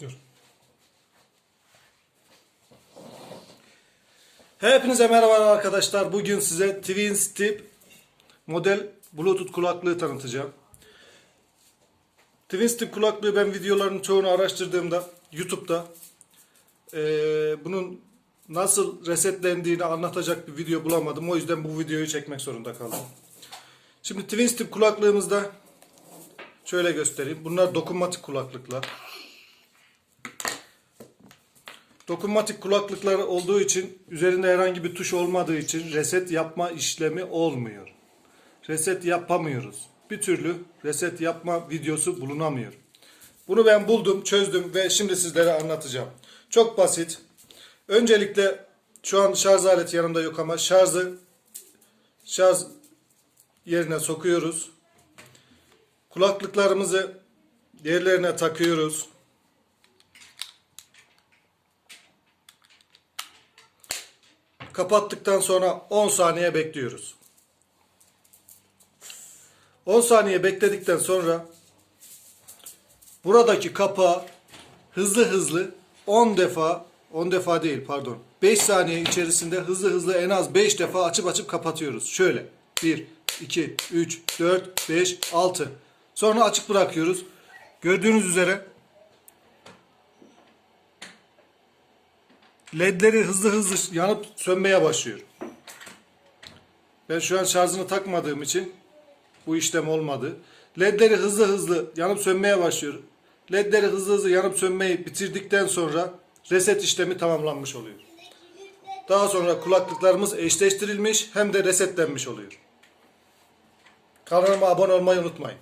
Dur. Hepinize merhaba arkadaşlar. Bugün size Twins Tip model Bluetooth kulaklığı tanıtacağım. Twins Tip kulaklığı ben videoların çoğunu araştırdığımda YouTube'da eee, bunun nasıl resetlendiğini anlatacak bir video bulamadım. O yüzden bu videoyu çekmek zorunda kaldım. Şimdi Twins Tip kulaklığımızda şöyle göstereyim. Bunlar dokunmatik kulaklıklar. Dokunmatik kulaklıklar olduğu için üzerinde herhangi bir tuş olmadığı için reset yapma işlemi olmuyor. Reset yapamıyoruz. Bir türlü reset yapma videosu bulunamıyor. Bunu ben buldum, çözdüm ve şimdi sizlere anlatacağım. Çok basit. Öncelikle şu an şarj aleti yanımda yok ama şarjı şarj yerine sokuyoruz. Kulaklıklarımızı yerlerine takıyoruz. Kapattıktan sonra 10 saniye bekliyoruz. 10 saniye bekledikten sonra buradaki kapağı hızlı hızlı 10 defa 10 defa değil pardon 5 saniye içerisinde hızlı hızlı en az 5 defa açıp açıp kapatıyoruz. Şöyle 1, 2, 3, 4, 5, 6 sonra açık bırakıyoruz. Gördüğünüz üzere ledleri hızlı hızlı yanıp sönmeye başlıyor. Ben şu an şarjını takmadığım için bu işlem olmadı. Ledleri hızlı hızlı yanıp sönmeye başlıyor. Ledleri hızlı hızlı yanıp sönmeyi bitirdikten sonra reset işlemi tamamlanmış oluyor. Daha sonra kulaklıklarımız eşleştirilmiş hem de resetlenmiş oluyor. Kanalıma abone olmayı unutmayın.